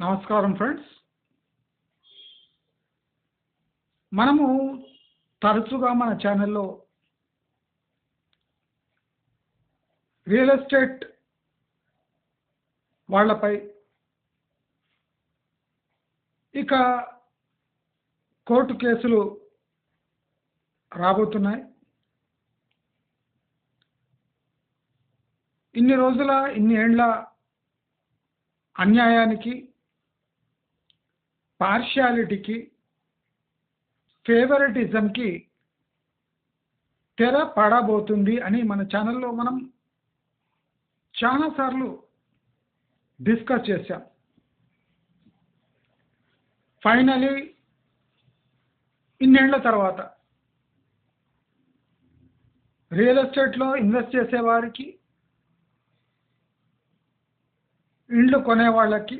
నమస్కారం ఫ్రెండ్స్ మనము తరచుగా మన ఛానల్లో రియల్ ఎస్టేట్ వాళ్ళపై ఇక కోర్టు కేసులు రాబోతున్నాయి. ఇన్ని రోజుల ఇన్ని ఏండ్ల అన్యాయానికి పార్షియాలిటీకి ఫేవరెటిజంకి తెర పడబోతుంది అని మన ఛానల్లో మనం చాలాసార్లు డిస్కస్ చేశాం. ఫైనలీ ఇన్నేళ్ళ తర్వాత రియల్ ఎస్టేట్లో ఇన్వెస్ట్ చేసే వారికి ఇండ్లు కొనే వాళ్ళకి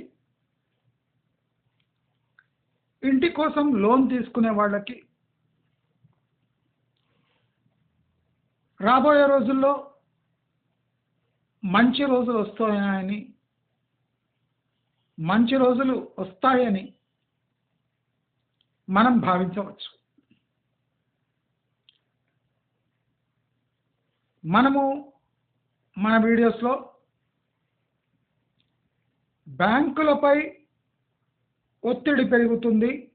ఇంటి కోసం లోన్ తీసుకునే వాళ్ళకి రాబోయే రోజుల్లో మంచి రోజులు వస్తాయని మంచి రోజులు వస్తాయని మనం భావించవచ్చు. మనము మన వీడియోస్లో బ్యాంకులపై ఒత్తిడి పెరుగుతుంది.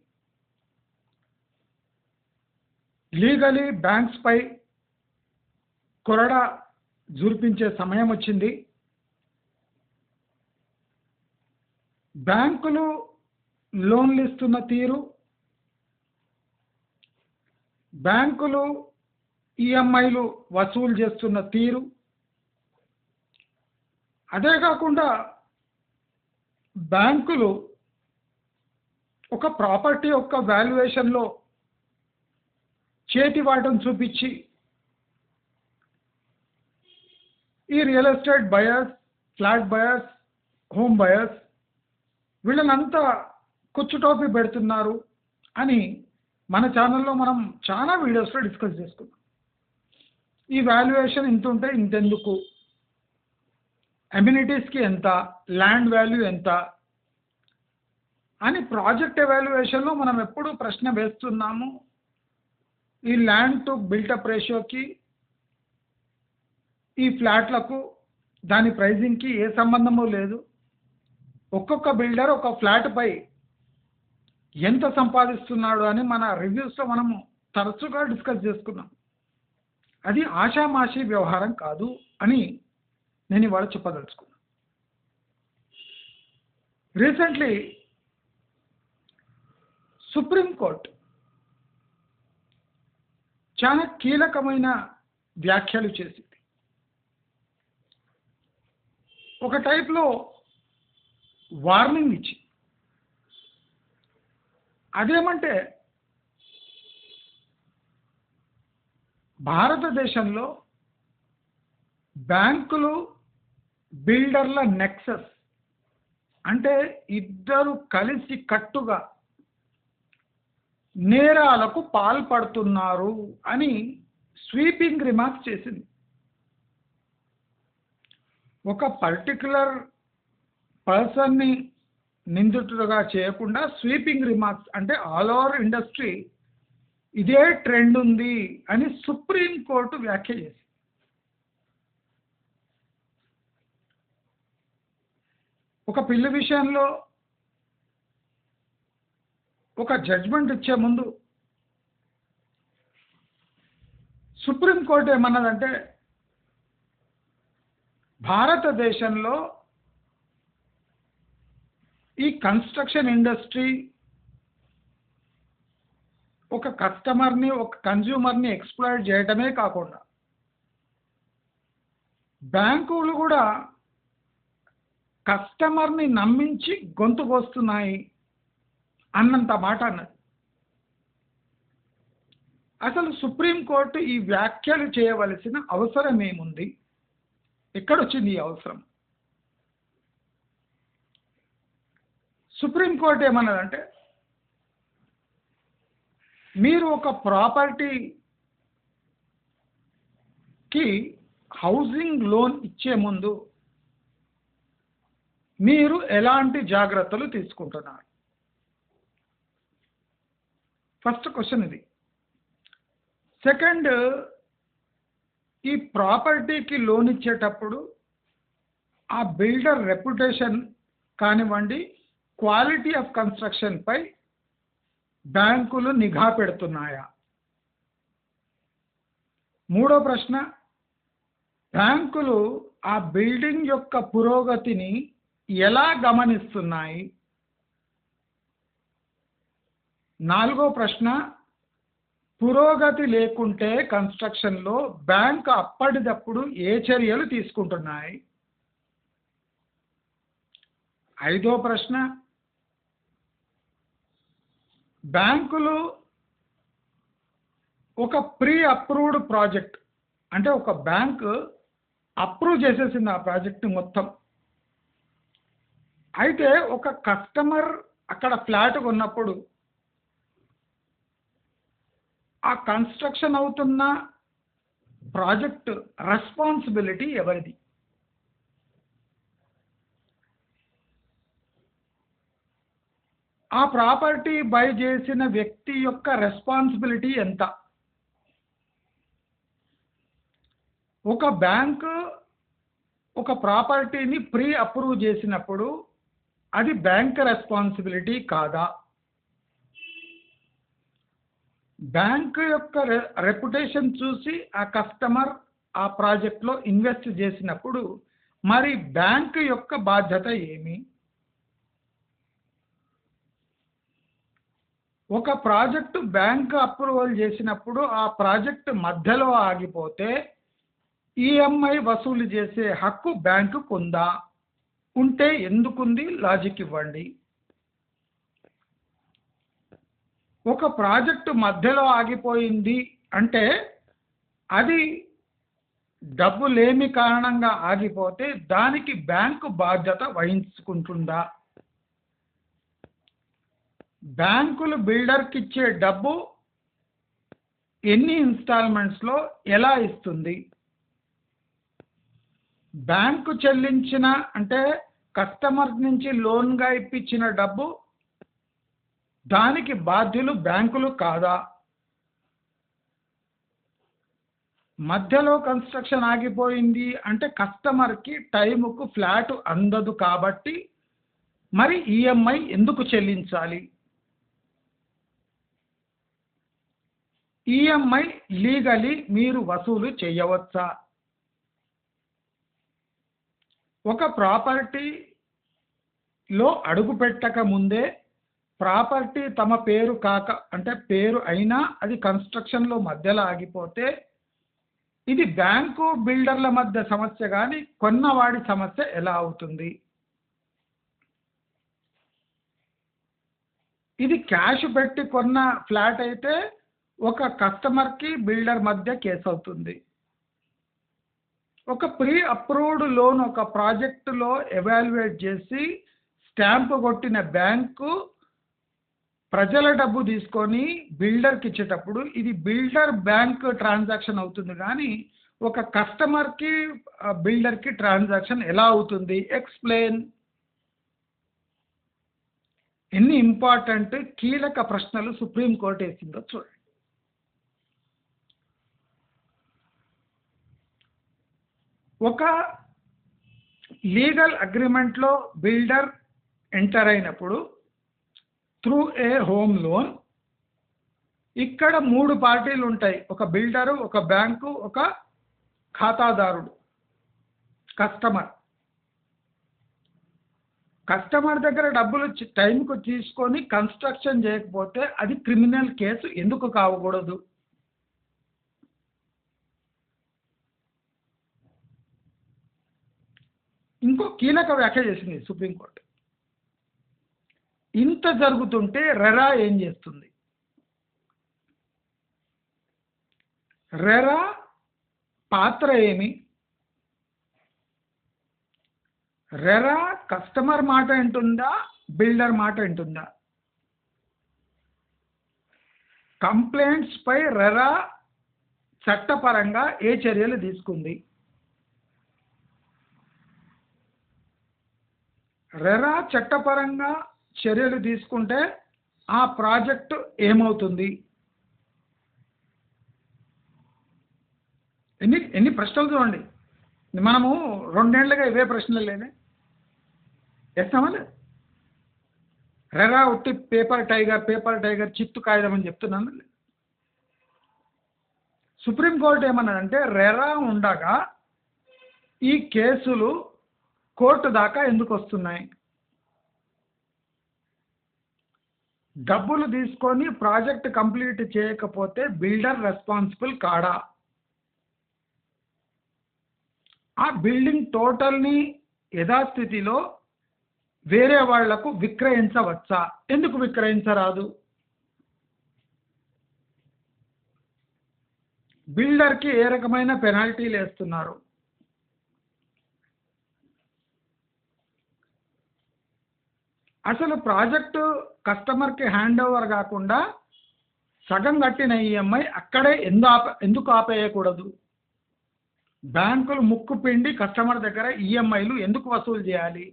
లీగలీ బ్యాంక్స్పై కొరడా జురిపించే సమయం వచ్చింది. బ్యాంకులు లోన్లు ఇస్తున్న తీరు బ్యాంకులు ఈఎంఐలు వసూలు చేస్తున్న తీరు. అదే కాకుండా బ్యాంకులు ఒక ప్రాపర్టీ యొక్క వాల్యుయేషన్లో చేతి వాటం చూపించి ఈ real estate buyers flat buyers home buyers వీళ్ళనంతా కుచ్చుటోపి పెడుతున్నారు అని మన ఛానల్లో మనం చాలా వీడియోస్లో డిస్కస్ చేసుకున్నాం. ఈ వాల్యుయేషన్ ఇంత ఉంటే ఇంతెందుకు? అమ్యూనిటీస్కి ఎంత? ల్యాండ్ వాల్యూ ఎంత? అని ప్రాజెక్ట్ ఎవాల్యుయేషన్లో మనం ఎప్పుడు ప్రశ్న వేస్తున్నాము. ఈ ల్యాండ్ టు బిల్టప్ రేషియోకి ఈ ఫ్లాట్లకు దాని ప్రైజింగ్కి ఏ సంబంధము లేదు. ఒక్కొక్క బిల్డర్ ఒక ఫ్లాట్పై ఎంత సంపాదిస్తున్నాడు అని మన రివ్యూస్లో మనము తరచుగా డిస్కస్ చేసుకున్నాం. అది ఆషామాషి వ్యవహారం కాదు అని నేను ఇవాళ చెప్పదలుచుకున్నాను రీసెంట్లీ సుప్రీంకోర్టు చాలా కీలకమైన వ్యాఖ్యలు చేసింది. ఒక టైప్లో వార్నింగ్ ఇచ్చి అదేమంటే భారతదేశంలో బ్యాంకులు బిల్డర్ల నెక్సస్ అంటే ఇద్దరు కలిసి కట్టుగా నేరాలకు పాల్పడుతున్నారు అని స్వీపింగ్ రిమార్క్స్ చేసింది. ఒక పర్టికులర్ పర్సన్ని నిందితుడుగా చేయకుండా స్వీపింగ్ రిమార్క్స్ అంటే ఆల్ ఓవర్ ఇండస్ట్రీ ఇదే ట్రెండ్ ఉంది అని సుప్రీం కోర్టు వ్యాఖ్య చేసింది. ఒక పిల్లి విషయంలో ఒక జడ్జ్మెంట్ ఇచ్చే ముందు సుప్రీంకోర్టు ఏమన్నదంటే భారతదేశంలో ఈ కన్స్ట్రక్షన్ ఇండస్ట్రీ ఒక కస్టమర్ని ఒక కన్జ్యూమర్ని ఎక్స్ప్లాయిడ్ చేయటమే కాకుండా బ్యాంకులు కూడా కస్టమర్ని నమ్మించి గొంతు కోస్తున్నాయి. అన్నంత మాట అన్నది అసలు సుప్రీంకోర్టు ఈ వ్యాఖ్యలు చేయవలసిన అవసరం ఏముంది? ఎక్కడొచ్చింది ఈ అవసరం? సుప్రీంకోర్టు ఏమన్నదంటే మీరు ఒక ప్రాపర్టీకి హౌసింగ్ లోన్ ఇచ్చే ముందు మీరు ఎలాంటి జాగ్రత్తలు తీసుకుంటున్నారు? ఫస్ట్ క్వశ్చన్ ఇది. సెకండ్ ఈ ప్రాపర్టీకి లోన్ ఇచ్చేటప్పుడు ఆ బిల్డర్ రెప్యుటేషన్ కానివ్వండి క్వాలిటీ ఆఫ్ కన్స్ట్రక్షన్పై బ్యాంకులు నిఘా పెడుతున్నాయా? మూడో ప్రశ్న బ్యాంకులు ఆ బిల్డింగ్ యొక్క పురోగతిని ఎలా గమనిస్తున్నాయి? నాలుగో ప్రశ్న పురోగతి లేకుంటే కన్స్ట్రక్షన్లో బ్యాంక్ అప్పటిదప్పుడు ఏ చర్యలు తీసుకుంటున్నాయి? ఐదో ప్రశ్న బ్యాంకులు ఒక ప్రీ అప్రూవ్డ్ ప్రాజెక్ట్ అంటే ఒక బ్యాంక్ అప్రూవ్ చేసేసింది ఆ ప్రాజెక్ట్ మొత్తం. అయితే ఒక కస్టమర్ అక్కడ ఫ్లాట్ కొన్నప్పుడు ఆ కన్స్ట్రక్షన్ అవుతున్న ప్రాజెక్ట్ రెస్పాన్సిబిలిటీ ఎవరిది? ఆ ప్రాపర్టీ బై చేసిన వ్యక్తి యొక్క రెస్పాన్సిబిలిటీ ఎంత? ఒక బ్యాంకు ఒక ప్రాపర్టీని ప్రీ అప్రూవ్ చేసినప్పుడు అది బ్యాంక్ రెస్పాన్సిబిలిటీ కాదా? బ్యాంకు యొక్క రెప్యుటేషన్ చూసి ఆ కస్టమర్ ఆ ప్రాజెక్ట్లో ఇన్వెస్ట్ చేసినప్పుడు మరి బ్యాంకు యొక్క బాధ్యత ఏమి? ఒక ప్రాజెక్టు బ్యాంక్ అప్రూవల్ చేసినప్పుడు ఆ ప్రాజెక్ట్ మధ్యలో ఆగిపోతే ఈఎంఐ వసూలు చేసే హక్కు బ్యాంకుకు ఉందా ఉంటే ఎందుకుంది? లాజిక్ ఇవ్వండి. ఒక ప్రాజెక్టు మధ్యలో ఆగిపోయింది అంటే అది డబ్బు లేమి కారణంగా ఆగిపోతే దానికి బ్యాంకు బాధ్యత వహించుకుంటుందా? బ్యాంకులు బిల్డర్కి ఇచ్చే డబ్బు ఎన్ని ఇన్స్టాల్మెంట్స్లో ఎలా ఇస్తుంది? బ్యాంకు చెల్లించిన అంటే కస్టమర్ నుంచి లోన్గా ఇప్పించిన డబ్బు దానికి బాధ్యులు బ్యాంకులు కాదా? మధ్యలో కన్స్ట్రక్షన్ ఆగిపోయింది అంటే కస్టమర్కి టైముకు ఫ్లాట్ అందదు కాబట్టి మరి ఈఎంఐ ఎందుకు చెల్లించాలి? ఈఎంఐ లీగలీ మీరు వసూలు చేయవచ్చా? ఒక ప్రాపర్టీలో అడుగు పెట్టక ముందే ప్రాపర్టీ తమ పేరు కాక అంటే పేరు అయినా అది కన్స్ట్రక్షన్లో మధ్యలో ఆగిపోతే ఇది బ్యాంకు బిల్డర్ల మధ్య సమస్య కానీ కొన్నవాడి సమస్య ఎలా అవుతుంది? ఇది క్యాష్ పెట్టి కొన్న ఫ్లాట్ అయితే ఒక కస్టమర్కి బిల్డర్ మధ్య కేసు అవుతుంది. ఒక ప్రీ అప్రూవ్డ్ లోన్ ఒక ప్రాజెక్టులో ఎవాల్యుయేట్ చేసి స్టాంప్ కొట్టిన బ్యాంకు ప్రజల డబ్బు తీసుకొని బిల్డర్కి ఇచ్చేటప్పుడు ఇది బిల్డర్ బ్యాంక్ ట్రాన్సాక్షన్ అవుతుంది కానీ ఒక కస్టమర్కి బిల్డర్కి ట్రాన్సాక్షన్ ఎలా అవుతుంది? ఎక్స్ప్లెయిన్ ఎన్ని ఇంపార్టెంట్ కీలక ప్రశ్నలు సుప్రీంకోర్టు వేసిందో చూడండి. ఒక లీగల్ అగ్రిమెంట్లో బిల్డర్ ఎంటర్ అయినప్పుడు త్రూ ఏ హోమ్ లోన్. ఇక్కడ మూడు పార్టీలు ఉంటాయి. ఒక బిల్డరు ఒక బ్యాంకు ఒక ఖాతాదారుడు. కస్టమర్. కస్టమర్ దగ్గర డబ్బులు టైంకు తీసుకొని కన్స్ట్రక్షన్ చేయకపోతే అది క్రిమినల్ కేసు ఎందుకు కావకూడదు? ఇంకో కీలక వ్యాఖ్య చేసింది సుప్రీంకోర్టు. ఇంత జరుగుతుంటే రెరా ఏం చేస్తుంది? రెరా పాత్ర ఏమి? రెరా కస్టమర్ మాట వింటుందా? బిల్డర్ మాట వింటుందా? కంప్లైంట్స్ పై రెరా చట్టపరంగా ఏ చర్యలు తీసుకుంది? రెరా చట్టపరంగా చర్యలు తీసుకుంటే ఆ ప్రాజెక్టు ఏమవుతుంది? ఎన్ని ఎన్ని ప్రశ్నలు చూడండి. మనము రెండేళ్ళుగా ఇవే ప్రశ్నలు లేని వేస్తామా లేదు? రెరా ఉట్టి పేపర్ టైగర్ పేపర్ టైగర్ చిత్తు కాగితం అని చెప్తున్నాను. సుప్రీంకోర్టు ఏమన్నదంటే రెరా ఉండగా ఈ కేసులు కోర్టు దాకా ఎందుకు వస్తున్నాయి? డబ్బులు తీసుకొని ప్రాజెక్ట్ కంప్లీట్ చేయకపోతే బిల్డర్ రెస్పాన్సిబుల్ కాడా? ఆ బిల్డింగ్ టోటల్ని యథాస్థితిలో వేరే వాళ్ళకు విక్రయించవచ్చా? ఎందుకు విక్రయించరాదు? బిల్డర్కి ఏ రకమైన పెనాల్టీలు వేస్తున్నారు? అసలు ప్రాజెక్టు కస్టమర్కి హ్యాండ్ ఓవర్ కాకుండా సగం కట్టిన ఈఎంఐ అక్కడే ఎందు ఆప ఎందుకు ఆపేయకూడదు? బ్యాంకులు ముక్కు పిండి కస్టమర్ దగ్గర ఈఎంఐలు ఎందుకు వసూలు చేయాలి?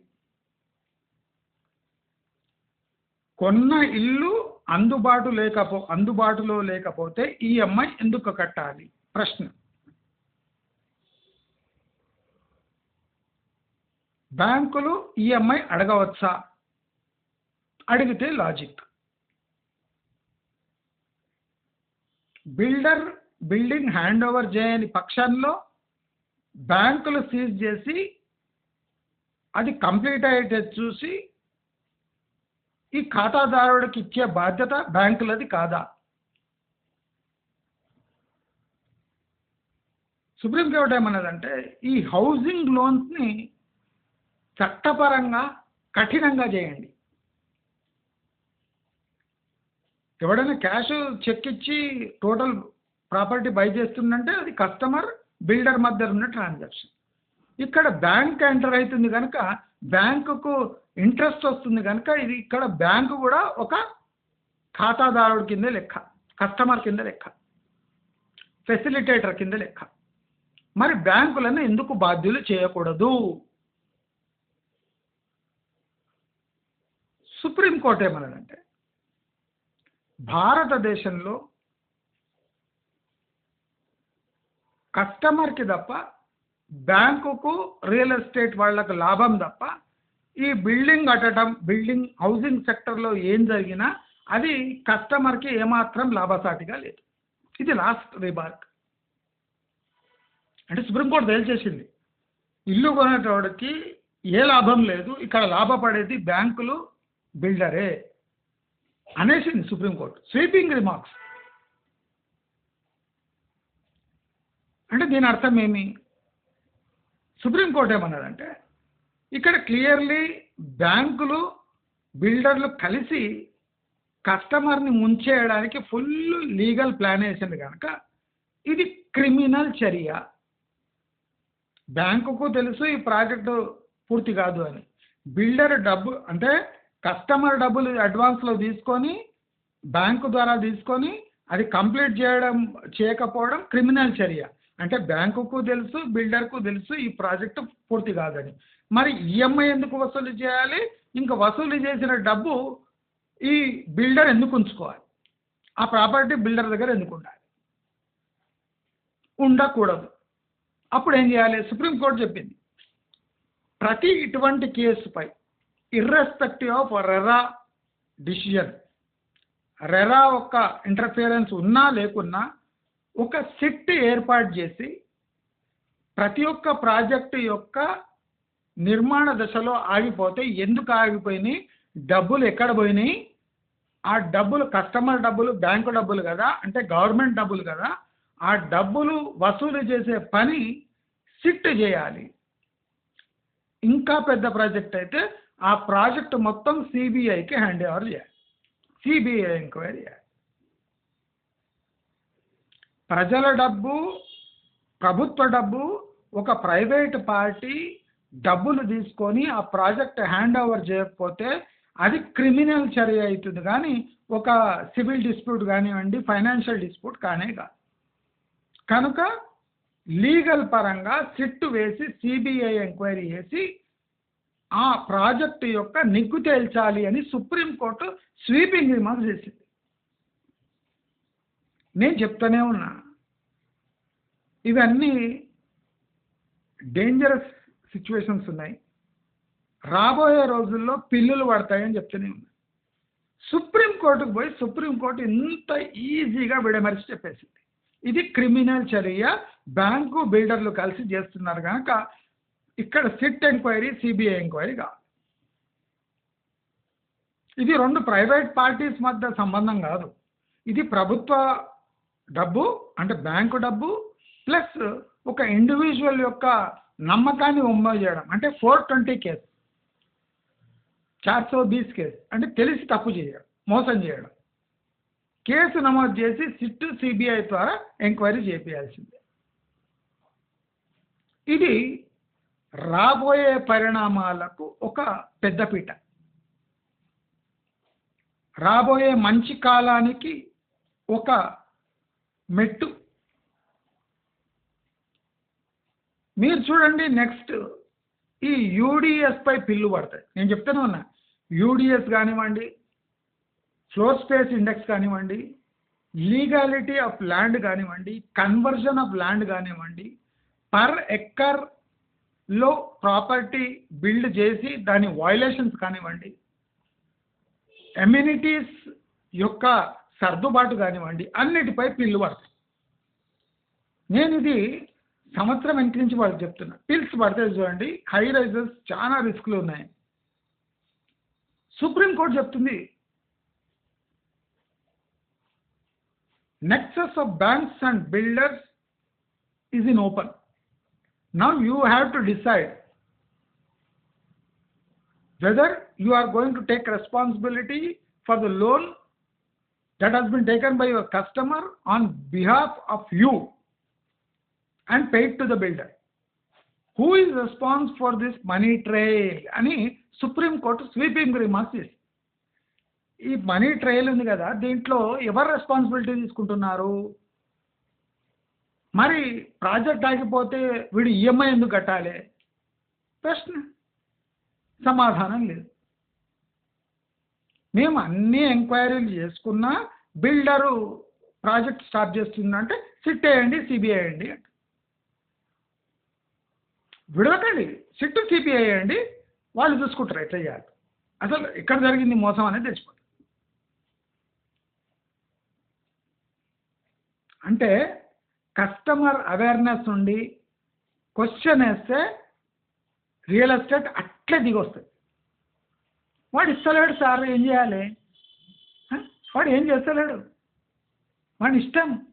కొన్న ఇల్లు అందుబాటు లేకపో అందుబాటులో లేకపోతే ఈఎంఐ ఎందుకు కట్టాలి? ప్రశ్న. బ్యాంకులు ఈఎంఐ అడగవచ్చా? అడిగితే logic builder building hand over చేయని పక్షంలో బ్యాంకులు సీజ్ చేసి అది కంప్లీట్ అయ్యేటట్టు చూసి ఈ ఖాతాదారుడికి ఇచ్చే బాధ్యత బ్యాంకులది కాదా? సుప్రీంకోర్టు ఏమన్నదంటే ఈ హౌసింగ్ లోన్స్ని చట్టపరంగా కఠినంగా చేయండి. ఎవడైనా క్యాష్ చెక్ ఇచ్చి టోటల్ ప్రాపర్టీ బై చేస్తుందంటే అది కస్టమర్ బిల్డర్ మధ్య ఉన్న ట్రాన్సాక్షన్. ఇక్కడ బ్యాంక్ ఎంటర్ అవుతుంది కనుక బ్యాంకుకు ఇంట్రెస్ట్ వస్తుంది కనుక ఇది ఇక్కడ బ్యాంకు కూడా ఒక ఖాతాదారుడి కింద లెక్క కస్టమర్ కింద లెక్క ఫెసిలిటేటర్ కింద లెక్క. మరి బ్యాంకులను ఎందుకు బాధ్యులు చేయకూడదు? సుప్రీంకోర్టు ఏమన్నాడంటే భారతదేశంలో కస్టమర్కి తప్ప బ్యాంకుకు రియల్ ఎస్టేట్ వాళ్ళకు లాభం తప్ప ఈ బిల్డింగ్ కట్టడం బిల్డింగ్ హౌసింగ్ సెక్టర్లో ఏం జరిగినా అది కస్టమర్కి ఏమాత్రం లాభసాటిగా లేదు. ఇది లాస్ట్ రిమార్క్. అంటే సుప్రీంకోర్టు తేల్చేసింది. ఇల్లు కొనేటోడికి ఏ లాభం లేదు ఇక్కడ లాభపడేది బ్యాంకులు బిల్డరే. అనేసింది సుప్రీంకోర్టు స్వీపింగ్ రిమార్క్స్. అంటే దీని అర్థం ఏమి? సుప్రీంకోర్టు ఏమన్నదంటే ఇక్కడ క్లియర్లీ బ్యాంకులు బిల్డర్లు కలిసి కస్టమర్ని ముంచేయడానికి ఫుల్ లీగల్ ప్లాన్ వేసింది కనుక ఇది క్రిమినల్ చర్య. బ్యాంకుకు తెలుసు ఈ ప్రాజెక్టు పూర్తి కాదు అని. బిల్డర్ డబ్బు అంటే కస్టమర్ డబ్బులు అడ్వాన్స్లో తీసుకొని బ్యాంకు ద్వారా తీసుకొని అది కంప్లీట్ చేయడం చేయకపోవడం క్రిమినల్ చర్య. అంటే బ్యాంకుకు తెలుసు బిల్డర్కు తెలుసు ఈ ప్రాజెక్టు పూర్తి కాదని. మరి ఈఎంఐ ఎందుకు వసూలు చేయాలి? ఇంకా వసూలు చేసిన డబ్బు ఈ బిల్డర్ ఎందుకు ఉంచుకోవాలి? ఆ ప్రాపర్టీ బిల్డర్ దగ్గర ఎందుకు ఉండాలి? ఉండకూడదు. అప్పుడు ఏం చేయాలి? సుప్రీంకోర్టు చెప్పింది. ప్రతి ఇటువంటి కేసుపై irrespective of RERA decision RERA ఒక ఇంటర్ఫియరెన్స్ ఉన్నా లేకున్నా ఒక సిట్ ఏర్పాటు చేసి ప్రతి ఒక్క ప్రాజెక్టు యొక్క నిర్మాణ దశలో ఆగిపోతే ఎందుకు ఆగిపోయినాయి? డబ్బులు ఎక్కడ పోయినాయి? ఆ డబ్బులు కస్టమర్ డబ్బులు బ్యాంకు డబ్బులు కదా? అంటే గవర్నమెంట్ డబ్బులు కదా? ఆ డబ్బులు వసూలు చేసే పని సిట్ చేయాలి. ఇంకా పెద్ద ప్రాజెక్ట్ అయితే ఆ ప్రాజెక్ట్ మొత్తం సిబిఐకి హ్యాండ్ ఓవర్ చేయాలి. సిబిఐ ఎంక్వైరీ చేయాలి. ప్రజల డబ్బు ప్రభుత్వ డబ్బు ఒక ప్రైవేట్ పార్టీ డబ్బులు తీసుకొని ఆ ప్రాజెక్ట్ హ్యాండ్ ఓవర్ చేయకపోతే అది క్రిమినల్ చర్య అవుతుంది. కానీ ఒక సివిల్ డిస్ప్యూట్ కానివ్వండి ఫైనాన్షియల్ డిస్ప్యూట్ కానే కాదు. కనుక లీగల్ పరంగా సిట్ వేసి సిబిఐ ఎంక్వైరీ చేసి ఆ ప్రాజెక్టు యొక్క నిగ్గు తేల్చాలి అని సుప్రీంకోర్టు స్వీపింగ్ రిమార్క్ చేసింది. నేను చెప్తానే ఉన్నా. ఇవన్నీ డేంజరస్ సిచ్యువేషన్స్ ఉన్నాయి. రాబోయే రోజుల్లో పిల్లులు పడతాయని చెప్తూనే ఉన్నా. సుప్రీంకోర్టుకు పోయి సుప్రీంకోర్టు ఇంత ఈజీగా విడమరిచి చెప్పేసింది. ఇది క్రిమినల్ చర్య. బ్యాంకు బిల్డర్లు కలిసి చేస్తున్నారు కనుక ఇక్కడ సిట్ ఎంక్వైరీ సిబిఐ ఎంక్వైరీ కాదు. ఇది రెండు ప్రైవేట్ పార్టీస్ మధ్య సంబంధం కాదు. ఇది ప్రభుత్వ డబ్బు అంటే బ్యాంకు డబ్బు ప్లస్ ఒక ఇండివిజువల్ యొక్క నమ్మకాన్ని ఉమ్మ చేయడం. అంటే ఫోర్ ట్వంటీ కేసు. చార్సో బీస్ కేసు. అంటే తెలిసి తప్పు చేయడం మోసం చేయడం. కేసు నమోదు చేసి సిట్ సిబిఐ ద్వారా ఎంక్వైరీ చేపించాల్సిందే ఇది రాబోయే పరిణామాలకు ఒక పెద్దపీట రాబోయే మంచి కాలానికి ఒక మెట్టు. మీరు చూడండి నెక్స్ట్ ఈ యూడిఎస్ పై పిల్లు పడతాయి. నేను చెప్తాను ఉన్నా యూడిఎస్ కానివ్వండి ఫ్లోర్ స్పేస్ ఇండెక్స్ కానివ్వండి లీగాలిటీ ఆఫ్ ల్యాండ్ కానివ్వండి కన్వర్జన్ ఆఫ్ ల్యాండ్ కానివ్వండి పర్ ఎక్కర్ లో ప్రాపర్టీ బిల్డ్ చేసి దాని వయలేషన్స్ కానివ్వండి ఎమ్యూనిటీస్ యొక్క సర్దుబాటు కానివ్వండి అన్నిటిపై పిల్లు పడతాయి. నేను ఇది సంవత్సరం వెనక నుంచి వాళ్ళకి చెప్తున్నా. పిల్స్ పడతాయి చూడండి హై రైజెస్ చాలా రిస్క్లు ఉన్నాయి. సుప్రీంకోర్టు చెప్తుంది nexus of banks and builders is in open. Now you have to decide whether you are going to take responsibility for the loan that has been taken by your customer on behalf of you and paid to the builder. Who is responsible for this money trail? అని supreme court sweeping remarks చేసింది ఈ money trail ఉంది కదా దీంట్లో ఎవరు responsibility తీసుకుంటున్నారు మరి project ఆగిపోతే వీడు ఈఎంఐ ఎందుకు కట్టాలి? ప్రశ్న. సమాధానం లేదు. మేము అన్ని ఎంక్వైరీలు చేసుకున్నా బిల్డరు ప్రాజెక్ట్ స్టార్ట్ చేస్తుందంటే సిట్ వేయండి సిబిఐ వేయండి విడవకండి. సిట్ సిబిఐ వేయండి. వాళ్ళు చూసుకుంటారు ఎట్లా చేయాలి. అసలు ఎక్కడ జరిగింది మోసం అనేది తెలిసిపోతుంది అంటే కస్టమర్ అవేర్నెస్ ఉండి క్వశ్చన్ వేస్తే రియల్ ఎస్టేట్ అట్లే దిగొస్తుంది. వాడు ఇస్తలేడు సార్ ఏం చేయాలి? వాడు ఏం చేస్తలేడు? వాడి ఇష్టం.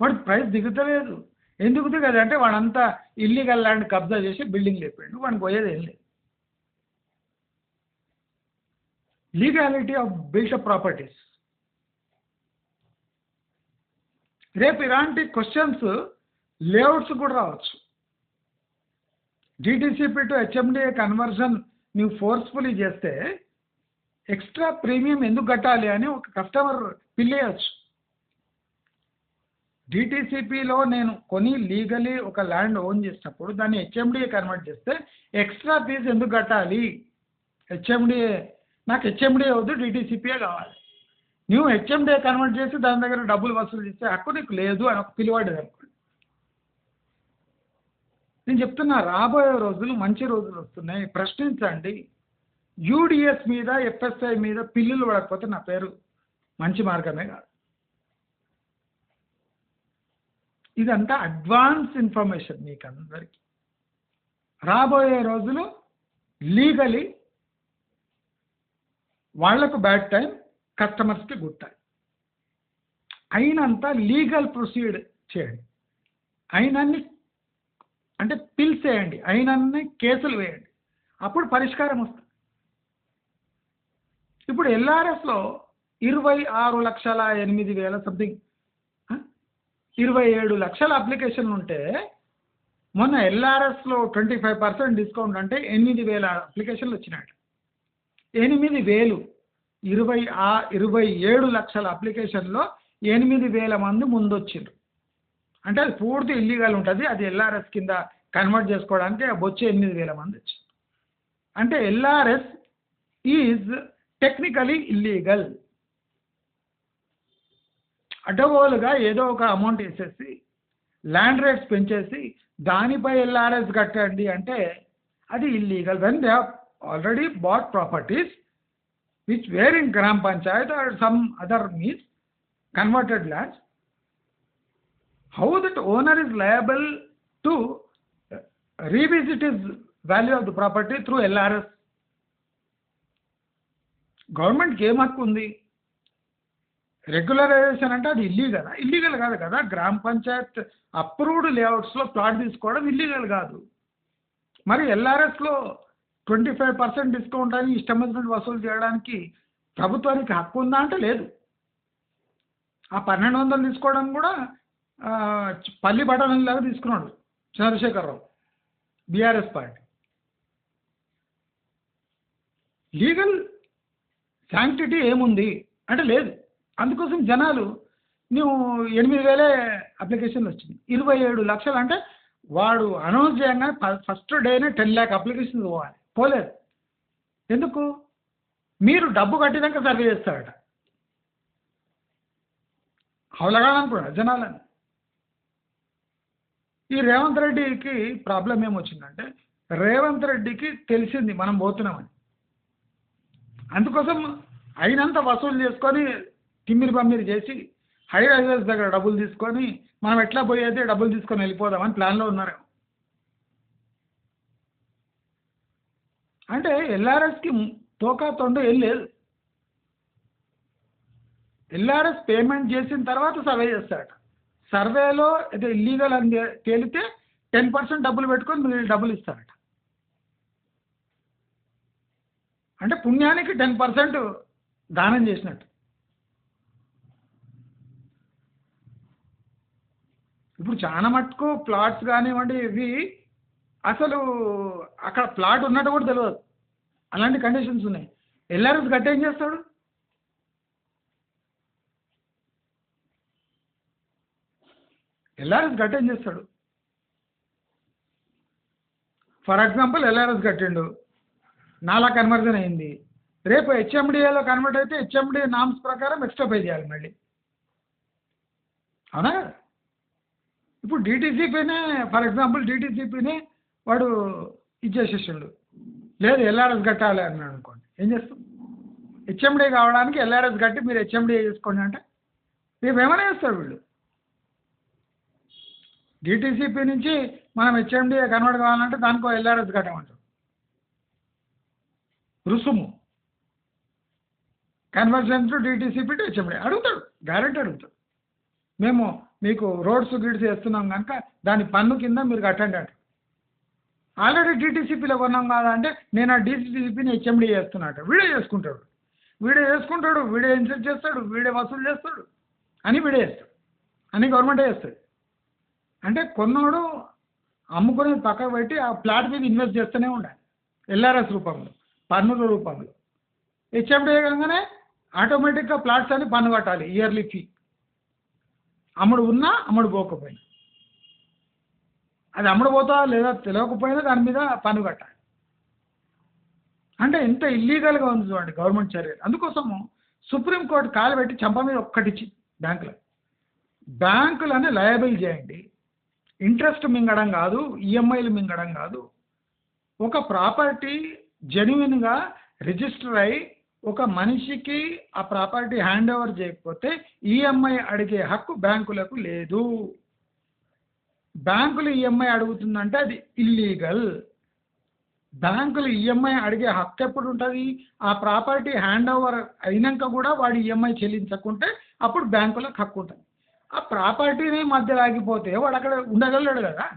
వాడు ప్రైస్ దిగుతలేదు. ఎందుకు దిగదు? అంటే వాడంతా ఇల్లీగల్ ల్యాండ్ కబ్జా చేసి బిల్డింగ్ లేపాడు వాడికి పోయేది ఏం లేదు. లీగాలిటీ ఆఫ్ బిల్ట్ ప్రాపర్టీస్ రేపు ఇలాంటి క్వశ్చన్స్ లేఅవుట్స్ కూడా రావచ్చు. డిటిసిపి టు హెచ్ఎండిఏ కన్వర్షన్ నువ్వు ఫోర్స్ఫుల్లీ చేస్తే ఎక్స్ట్రా ప్రీమియం ఎందుకు కట్టాలి అని ఒక కస్టమర్ పిల్లేయచ్చు. డిటిసిపిలో నేను కొని లీగలీ ఒక ల్యాండ్ ఓన్ చేసినప్పుడు దాన్ని హెచ్ఎండిఏ కన్వర్ట్ చేస్తే ఎక్స్ట్రా ఫీజు ఎందుకు కట్టాలి? హెచ్ఎండిఏ నాకు హెచ్ఎండిఏ వద్దు డిటిసిపియే కావాలి. నువ్వు హెచ్ఎండిఏ కన్వర్ట్ చేసి దాని దగ్గర డబ్బులు వసూలు చేస్తే హక్కు నీకు లేదు అని ఒక పిలివాడు అనుకోండి నేను చెప్తున్నా రాబోయే రోజులు మంచి రోజులు వస్తున్నాయి. ప్రశ్నించండి. యూడిఎస్ మీద ఎఫ్ఎస్ఐ మీద పిల్లులు పడకపోతే నా పేరు మంచి మార్గమే కాదు. ఇదంతా అడ్వాన్స్ ఇన్ఫర్మేషన్ మీకు అందరికీ. రాబోయే రోజులు లీగలీ వాళ్ళకు బ్యాడ్ టైం కస్టమర్స్కి గుట్టాలి అయినంత లీగల్ ప్రొసీడ్ చేయండి. అయినన్ని అంటే పిల్స్ వేయండి. అయినన్ని కేసులు వేయండి. అప్పుడు పరిష్కారం వస్తుంది. ఇప్పుడు ఎల్ఆర్ఎస్లో ఇరవై ఆరు లక్షల ఎనిమిది వేల సంథింగ్ ఇరవై ఏడు లక్షల అప్లికేషన్లు ఉంటే మొన్న ఎల్ఆర్ఎస్లో ట్వంటీ ఫైవ్ పర్సెంట్ డిస్కౌంట్ అంటే ఎనిమిది వేల అప్లికేషన్లు వచ్చినాయి ఎనిమిది వేలు. ఇరవై ఆ ఇరవై ఏడు లక్షల అప్లికేషన్లో ఎనిమిది వేల మంది ముందు వచ్చిండ్రు అంటే అది పూర్తి ఇల్లీగల్ ఉంటుంది. అది ఎల్ఆర్ఎస్ కింద కన్వర్ట్ చేసుకోవడానికి వచ్చే ఎనిమిది వేల మంది వచ్చింది అంటే ఎల్ఆర్ఎస్ ఈజ్ టెక్నికలీ ఇల్లీగల్ అడ్డగోలుగా ఏదో ఒక అమౌంట్ వేసేసి ల్యాండ్ రేట్స్ పెంచేసి దానిపై ఎల్ఆర్ఎస్ కట్టండి అంటే అది illegal when they already bought properties which were in gram panchayat or some other means, converted lands, how that owner is liable to uh, revisit his value of the property through LRS. గవర్నమెంట్కి ఏం హక్కు ఉంది regularisation అంటే అది illegal illegal కాదు కదా. గ్రామ panchayat approved లేఅవుట్స్లో ప్లాట్ తీసుకోవడం ఇల్లీగల్ కాదు. మరి ఎల్ఆర్ఎస్లో ట్వంటీ ఫైవ్ పర్సెంట్ డిస్కౌంట్ అని ఇష్టం వచ్చినట్టు వసూలు చేయడానికి ప్రభుత్వానికి హక్కు ఉందా అంటే లేదు. ఆ పన్నెండు వందలు తీసుకోవడం కూడా పల్లి బఠానీలాగా తీసుకున్నాడు Chandrasekhar Rao BRS party. Legal sanctity ఏముంది అంటే లేదు. అందుకోసం జనాలు నువ్వు ఎనిమిది వేలే అప్లికేషన్లు వచ్చింది. ఇరవై ఏడు లక్షలు అంటే వాడు అనౌన్స్ చేయగానే ఫస్ట్ డేనే టెన్ ల్యాక్ అప్లికేషన్ పోవాలి. పోలేదు. ఎందుకు? మీరు డబ్బు కట్టినాక సర్వే చేస్తారట. అవలగాలనుకున్నాడు జనాలని. ఈ రేవంత్ రెడ్డికి ప్రాబ్లం ఏమొచ్చిందంటే రేవంత్ రెడ్డికి తెలిసింది మనం పోతున్నామని. అందుకోసం అయినంత వసూలు చేసుకొని తిమ్మిరి పమ్మిరి చేసి హై రైజర్స్ దగ్గర డబ్బులు తీసుకొని మనం ఎట్లా పోయేది డబ్బులు తీసుకొని వెళ్ళిపోదామని ప్లాన్లో ఉన్నారు. అంటే ఎల్ఆర్ఎస్కి తోకా తొండ ఏం లేదు. ఎల్ఆర్ఎస్ పేమెంట్ చేసిన తర్వాత సర్వే చేస్తారట. సర్వేలో అయితే ఇల్లీగల్ అని తేలితే టెన్ పర్సెంట్ డబ్బులు పెట్టుకొని మీరు డబ్బులు ఇస్తారట. అంటే పుణ్యానికి టెన్ పర్సెంట్ దానం చేసినట్టు. ఇప్పుడు చాలా మటుకు ప్లాట్స్ కానివ్వండి ఇవి అసలు అక్కడ ప్లాట్ ఉన్నట్టు కూడా తెలియదు అలాంటి కండిషన్స్ ఉన్నాయి. ఎల్ఆర్ఎస్ గట్టి ఏం చేస్తాడు? ఎల్ఆర్ఎస్ గట్టి ఏం చేస్తాడు? ఫర్ ఎగ్జాంపుల్ ఎల్ఆర్ఎస్ కట్టిండు. నాలా కన్వర్జన్ అయింది. రేపు హెచ్ఎండిఏలో కన్వర్ట్ అయితే హెచ్ఎండి నామ్స్ ప్రకారం ఎక్స్ట్రా పే చేయాలి మళ్ళీ. అవునా? ఇప్పుడు డిటీసీపీనే ఫర్ ఎగ్జాంపుల్ డిటీసీపీని వాడు ఇచ్చేసేసిండు లేదు ఎల్ఆర్ఎస్ కట్టాలి అన్నాడు అనుకోండి. ఏం చేస్తాం? హెచ్ఎండి కావడానికి ఎల్ఆర్ఎస్ కట్టి మీరు హెచ్ఎండి చేసుకోండి అంటే రేపు ఏమైనా చేస్తారు వీళ్ళు? డిటీసీపీ నుంచి మనం హెచ్ఎండి కన్వర్ట్ కావాలంటే దానికో ఎల్ఆర్ఎస్ కట్టమంటారు. రుసుము. Conversion to DTCP to HMD అడుగుతాడు గ్యారెంటీ అడుగుతాడు. మేము మీకు రోడ్స్ గిడ్స్ వేస్తున్నాం కనుక దాని పన్ను కింద మీరు కట్టండి అంట ఆల్రెడీ డిటీసీపీలో కొన్నాం కదా అంటే నేను ఆ డిటీసీపీని హెచ్ఎండి చేస్తున్నట్టు వీడే చేసుకుంటాడు. వీడే చేసుకుంటాడు వీడే ఇన్సెట్ చేస్తాడు వీడే వసూలు చేస్తాడు అని వీడే చేస్తాడు. అని గవర్నమెంటే చేస్తాడు. అంటే కొన్నోడు అమ్ముకునేది పక్కకు పెట్టి ఆ ప్లాట్ మీద ఇన్వెస్ట్ చేస్తూనే ఉండాలి. ఎల్ఆర్ఎస్ రూపంలో పన్నుల రూపంలో. హెచ్ఎండి కాగానే ఆటోమేటిక్గా ప్లాట్స్ అని పన్ను కట్టాలి ఇయర్లీ ఫీ అమ్ముడు ఉన్నా అమ్ముడు పోకపోయినా. అది అమ్ముడుపోతా లేదా తెలియకపోయినా దాని మీద పన్ను కట్టాలి. అంటే ఎంత ఇల్లీగల్గా ఉంది చూడండి గవర్నమెంట్ చర్యలు. అందుకోసము సుప్రీంకోర్టు కాలు పెట్టి చంప మీద ఒక్కటిచ్చి బ్యాంకులో బ్యాంకులని లయబుల్ చేయండి. ఇంట్రెస్ట్ మింగడం కాదు ఈఎంఐలు మింగడం కాదు. ఒక ప్రాపర్టీ జెన్యున్గా రిజిస్టర్ అయి ఒక మనిషికి ఆ ప్రాపర్టీ హ్యాండ్ ఓవర్ చేయకపోతే ఈఎంఐ అడిగే హక్కు బ్యాంకులకు లేదు. బ్యాంకులు ఈఎంఐ అడుగుతుందంటే అది ఇల్లీగల్ బ్యాంకులు ఈఎంఐ అడిగే హక్కు ఎప్పుడు ఉంటుంది ఆ ప్రాపర్టీ హ్యాండ్ ఓవర్ అయినాక కూడా వాడు ఈఎంఐ చెల్లించకుంటే అప్పుడు బ్యాంకులకు హక్కు ఉంటుంది. ఆ ప్రాపర్టీని మధ్య ఆగిపోతే వాడు అక్కడ ఉండగలడు కదా?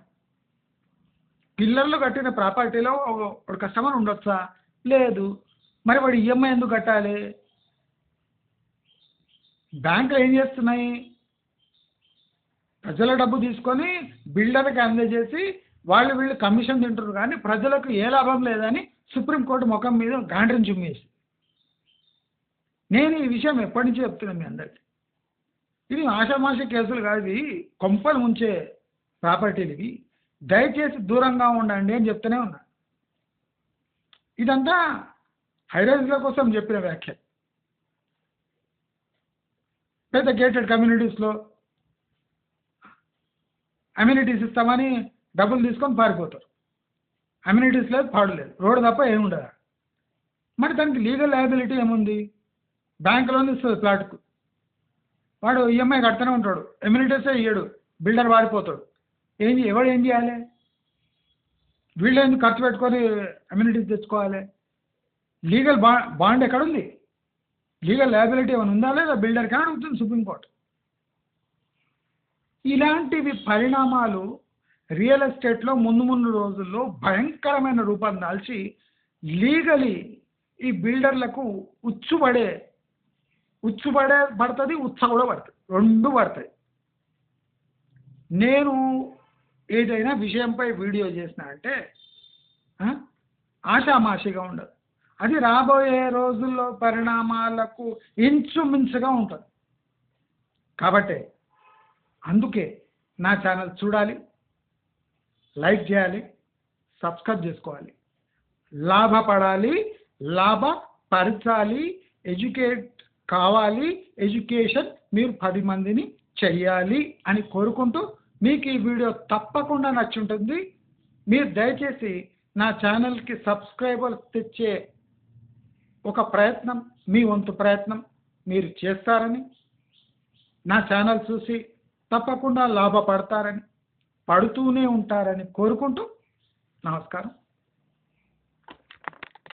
పిల్లర్లు కట్టిన ప్రాపర్టీలో ఒక కస్టమర్ ఉండొచ్చా? లేదు. మరి వాడు ఈఎంఐ ఎందుకు కట్టాలి? బ్యాంకులు ఏం చేస్తున్నాయి? ప్రజల డబ్బు తీసుకొని బిల్డర్కి అందజేసి వాళ్ళు వీళ్ళు కమిషన్ తింటారు కానీ ప్రజలకు ఏ లాభం లేదని సుప్రీంకోర్టు ముఖం మీద గాండ్రం చుమ్మేసి నేను ఈ విషయం ఎప్పటి నుంచి చెప్తున్నాను మీ అందరికి. ఇది ఆషామాషి కేసులు కాదు ఇవి కొంపలు ముంచే ప్రాపర్టీలు ఇవి. దయచేసి దూరంగా ఉండండి అని చెప్తూనే ఉన్నా. ఇదంతా హైరైజ్ల కోసం చెప్పిన వ్యాఖ్య పెద్ద గేటెడ్ కమ్యూనిటీస్లో అమ్యూనిటీస్ ఇస్తామని డబ్బులు తీసుకొని పారిపోతారు. అమ్యూనిటీస్ లేదు పాడు లేదు. రోడ్డు తప్ప ఏమి ఉండదు. మరి దానికి లీగల్ లయబిలిటీ ఏముంది? బ్యాంక్ లోన్ ఇస్తుంది ప్లాట్కు వాడు ఈఎంఐ కడుతూనే ఉంటాడు. ఎమ్యూనిటీసే ఇయ్యడు. బిల్డర్ వాడిపోతాడు. ఏం ఎవడు ఏం చేయాలి? వీళ్ళు ఎందుకు ఖర్చు పెట్టుకొని అమ్యూనిటీస్ తెచ్చుకోవాలి? లీగల్ బా బాండ్ ఎక్కడుంది? లీగల్ లయబిలిటీ ఏమైనా ఉందా లేదా? బిల్డర్కి అని అడుగుతుంది సుప్రీంకోర్టు ఇలాంటివి పరిణామాలు రియల్ ఎస్టేట్లో ముందు ముందు రోజుల్లో భయంకరమైన రూపం దాల్చి లీగలీ ఈ బిల్డర్లకు ఉచ్చుపడే ఉచ్చుపడే పడుతుంది ఉచ్చ కూడా పడుతుంది. రెండు పడతాయి. నేను ఏదైనా విషయంపై వీడియో చేసిన అంటే ఆషామాషిగా ఉండదు. అది రాబోయే రోజుల్లో పరిణామాలకు ఇంచుమించుగా ఉంటుంది. కాబట్టి అందుకే నా ఛానల్ చూడాలి లైక్ చేయాలి సబ్స్క్రైబ్ చేసుకోవాలి. లాభపడాలి లాభపరచాలి ఎడ్యుకేట్ కావాలి ఎడ్యుకేషన్ మీరు పది మందిని చెయ్యాలి అని కోరుకుంటూ మీకు ఈ వీడియో తప్పకుండా నచ్చుంటుంది. మీరు దయచేసి నా ఛానల్కి సబ్స్క్రైబర్ తెచ్చే ఒక ప్రయత్నం మీ వంతు ప్రయత్నం మీరు చేస్తారని నా ఛానల్ చూసి తప్పకుండా లాభపడతారని పడుతూనే ఉంటారని కోరుకుంటూ నమస్కారం.